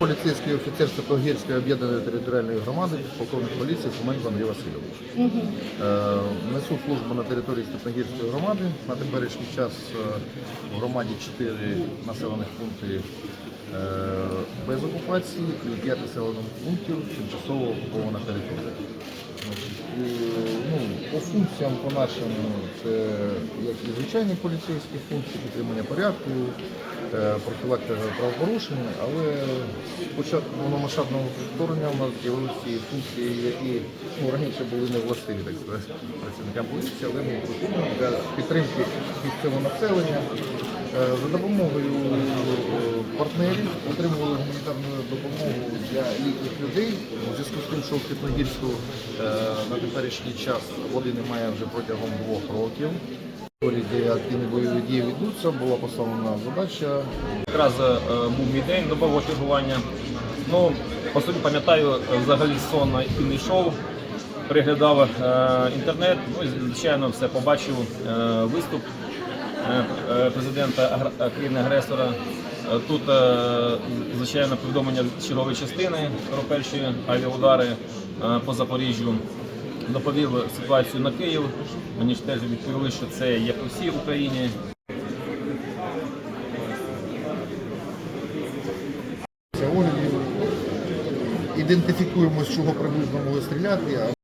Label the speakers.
Speaker 1: Поліцейський офіцер Святогірської об'єднаної територіальної громади, полковник поліції Фоменко Андрій Васильович. Е, Несу службу на території Степногірської громади. На теперішній час е, в громаді 4 населених пункти е, без окупації і 5 населених пунктів тимчасово окупована територія. По функціям по нашим це як і звичайні поліцейські функції, підтримання порядку, е, профілактика правопорушень, але з початку повномасштабного вторгнення у нас з'явилися функції, які ну, раніше були не властиві так сказати, працівникам поліції, але ми для підтримки місцевого населення. Е, За допомогою партнерів отримували гуманітарну допомогу для літніх людей у зв'язку з тим, що в Світлогірську е, на теперішній час води немає вже протягом двох років. Де активні бойові дії ведуться, була поставлена задача
Speaker 2: Якраз е, був мій день добового чергування. Ну, по суті, пам'ятаю, е, взагалі сон і не йшов. Переглядав е, інтернет, ну і звичайно все побачив е, виступ президента е, країни-агресора. Е, Тут, е, звичайно, повідомлення чергової частини про перші авіаудари е, по Запоріжжю. Доповів ситуацію на Київ. Мені ж теж відповіли, що це є по всій Україні.
Speaker 1: оглядів. Ідентифікуємо, з чого приблизно могли стріляти.